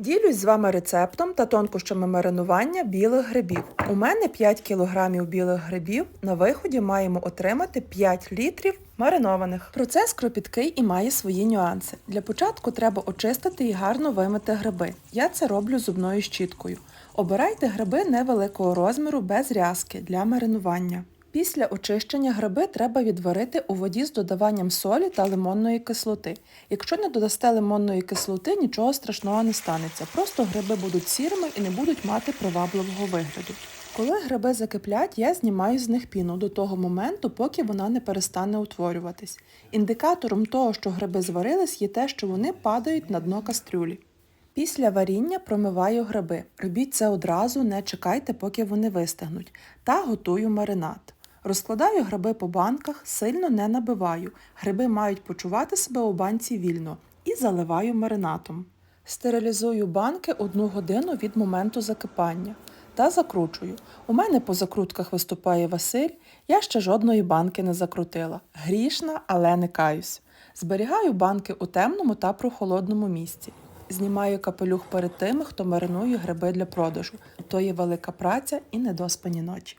Ділюсь з вами рецептом та тонкощами маринування білих грибів. У мене 5 кг білих грибів. На виході маємо отримати 5 літрів маринованих. Процес кропіткий і має свої нюанси. Для початку треба очистити і гарно вимити гриби. Я це роблю зубною щіткою. Обирайте гриби невеликого розміру без рязки для маринування. Після очищення гриби треба відварити у воді з додаванням солі та лимонної кислоти. Якщо не додасте лимонної кислоти, нічого страшного не станеться. Просто гриби будуть сірими і не будуть мати привабливого вигляду. Коли гриби закиплять, я знімаю з них піну до того моменту, поки вона не перестане утворюватись. Індикатором того, що гриби зварились, є те, що вони падають на дно кастрюлі. Після варіння промиваю гриби. Робіть це одразу, не чекайте, поки вони вистигнуть. Та готую маринад. Розкладаю гриби по банках, сильно не набиваю. Гриби мають почувати себе у банці вільно і заливаю маринатом. Стерилізую банки одну годину від моменту закипання та закручую. У мене по закрутках виступає Василь, я ще жодної банки не закрутила. Грішна, але не каюсь. Зберігаю банки у темному та прохолодному місці. Знімаю капелюх перед тими, хто маринує гриби для продажу. То є велика праця і недоспані ночі.